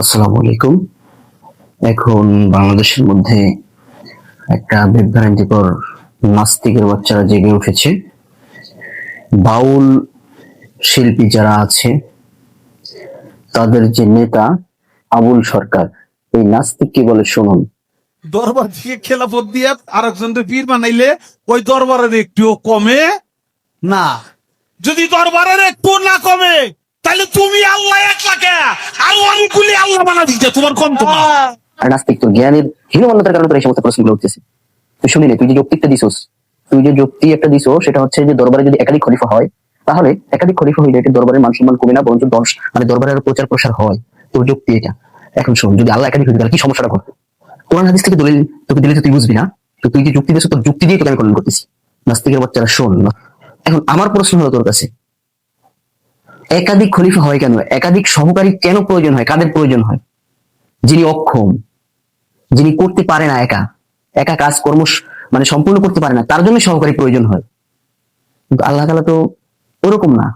আসসালামু আলাইকুম। এখন বাংলাদেশের মধ্যে একটা বিভ্রান্তিকর নাস্তিকের বাচ্চারা জেগে উঠেছে। বাউল শিল্পী যারা আছে, তাদের যে নেতা আবুল সরকার, এই নাস্তিককে বলে শুনুন। দরবার থেকে খেলাফত দিয়ে আরেকজনকে পীর বানাইলে ওই দরবারের একটুও কমে না। যদি দরবারের একটু না কমে তাহলে তুমি আল্লাহ এক লাখে আর অনেকগুলি আল্লাহ বানা দিতে, তোমার কম তোমার আর নাস্তিক তোর জ্ঞানের হীনমান্যতার কারণে তোর এই সমস্ত প্রশ্নগুলো উঠতেছে। তুই শুনি তুই যে যৌক্তিকটা দিছোস, তুই যে যুক্তি একটা দিছো সেটা হচ্ছে যে দরবারে যদি একাধিক খলিফা হয়, তাহলে একাধিক খলিফা হইলে এটা দরবারের মান সম্মান কমে না, বরঞ্চ দশ মানে দরবারের প্রচার প্রসার হয়। তোর যুক্তি এটা। এখন শোন, যদি আল্লাহ একাধিক হইতে কি সমস্যাটা ঘটে কোরআন হাদিস থেকে দলিল, তোকে দিলে তো তুই বুঝবি না। তো তুই যে যুক্তি দিয়েছ, তোর যুক্তি দিয়ে তোকে আমি খণ্ডন করতেছি। নাস্তিকের বাচ্চারা, শোন এখন আমার প্রশ্ন হলো তোর কাছে একাধিক খলিফা হয় কেন? একাধিক সহকারী কেন প্রয়োজন হয়? কাদের প্রয়োজন হয়? যিনি অক্ষম, যিনি করতে পারে না একা একা কাজ কর্ম মানে সম্পূর্ণ করতে পারে না, তার জন্য সহকারী প্রয়োজন হয়। কিন্তু আল্লাহ তালা তো ওরকম না।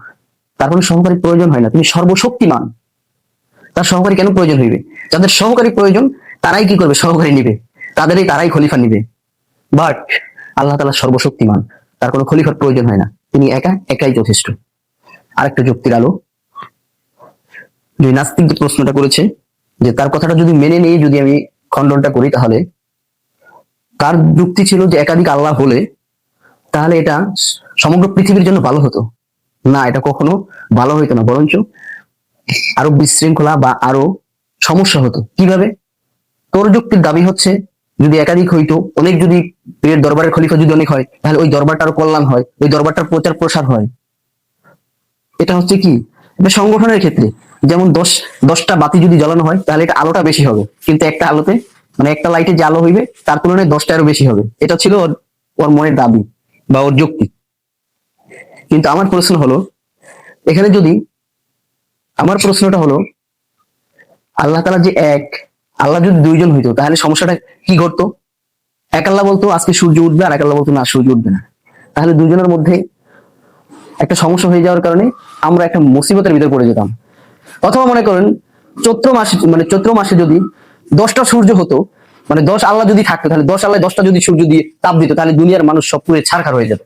তার কোনো সহকারী প্রয়োজন হয় না। তিনি সর্বশক্তিমান। তার সহকারী কেন প্রয়োজন হইবে? যাদের সহকারী প্রয়োজন, তারাই কি করবে? সহকারী নিবে। তাদেরই তারাই খলিফা নিবে। বাট আল্লাহ তালা সর্বশক্তিমান। তার কোনো খলিফার প্রয়োজন হয় না। তিনি একা, একাই যথেষ্ট। আরেকটা যুক্তির আলো। যে নাস্তিক যে প্রশ্নটা করেছে যে তার কথাটা যদি মেনে নিয়ে যদি আমি খণ্ডনটা করি তাহলে, তার যুক্তি ছিল যে একাধিক আল্লাহ হলে তাহলে এটা সমগ্র পৃথিবীর জন্য ভালো হতো। না, এটা কখনো ভালো হইতো না, বরঞ্চ আরও বিশৃঙ্খলা বা আরও সমস্যা হতো। কীভাবে? তোর যুক্তির দাবি হচ্ছে, যদি একাধিক হইতো, অনেক যদি দরবারের খলিফা যদি অনেক হয়, তাহলে ওই দরবারটার কল্যাণ হয়, ওই দরবারটার প্রচার প্রসার হয়। এটা হচ্ছে কি? এটা সংগঠনের ক্ষেত্রে। যেমন দশ, দশটা বাতি যদি জ্বালানো হয়, তাহলে এটা আলোটা বেশি হবে। কিন্তু একটা আলোতে মানে একটা লাইটে যে আলো হইবে, তার তুলনায় দশটা আরও বেশি হবে। এটা ছিল ওর ওর মনের দাবি বা ওর যুক্তি। কিন্তু আমার প্রশ্ন হলো, এখানে যদি আমার প্রশ্নটা হলো, আল্লাহ তালা যে এক, আল্লাহ যদি দুইজন হইতো, তাহলে সমস্যাটা কি ঘটতো? এক আল্লাহ বলতো, আজকে সূর্য উঠবে, আর এক আল্লাহ বলতো, না, সূর্য উঠবে না। তাহলে দুজনের মধ্যে একটা সমস্যা হয়ে যাওয়ার কারণে আমরা একটা মুসিবতের ভিতরে পড়ে যেতাম। অথবা মনে করেন, চৈত্র মাসে মানে চৈত্র মাসে যদি দশটা সূর্য হতো মানে দশ আল্লাহ যদি থাকতো, তাহলে দশ আল্লাহ দশটা যদি সূর্য দিয়ে তাপ দিত, তাহলে দুনিয়ার মানুষ সব পুরে ছাড়খার হয়ে যেত।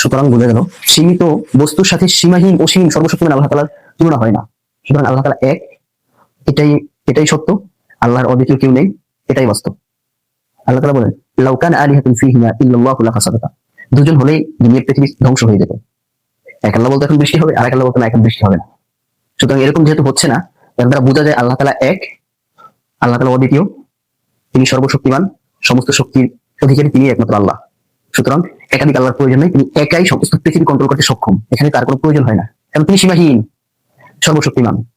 সুতরাং বোঝা গেল, সীমিত বস্তুর সাথে সীমাহীন, অসীম সর্বশক্তিমান আল্লাহ তালার তুলনা হয় না। সুতরাং আল্লাহ তালা এক, এটাই এটাই সত্য। আল্লাহর অদ্বিতীয় কেউ নেই, এটাই বাস্তব। আল্লাহ তালা বলেন লাউকান আলিহাতুন ফিহিমা ইল্লাল্লাহু লা ফাসাদাতা দুজন হলেই দুনিয়ার পৃথিবী ধ্বংস হয়ে যেত। এক আল্লাহ বলতে এখন বৃষ্টি হবে আর এক আল্লাহ বলতে না, এখন বৃষ্টি হবে না। সুতরাং এরকম যেহেতু হচ্ছে না দ্বারা বোঝা যায় আল্লাহ তালা এক, আল্লাহ তালা অদ্বিতীয়, তিনি সর্বশক্তিমান, সমস্ত শক্তির অধিকারী তিনি একমাত্র আল্লাহ। সুতরাং একাধিক আল্লাহর প্রয়োজন নেই, তিনি একাই সমস্ত পৃথিবী কন্ট্রোল করতে সক্ষম। এখানে তার কোনো প্রয়োজন হয় না, কারণ তিনি সীমাহীন, সর্বশক্তিমান।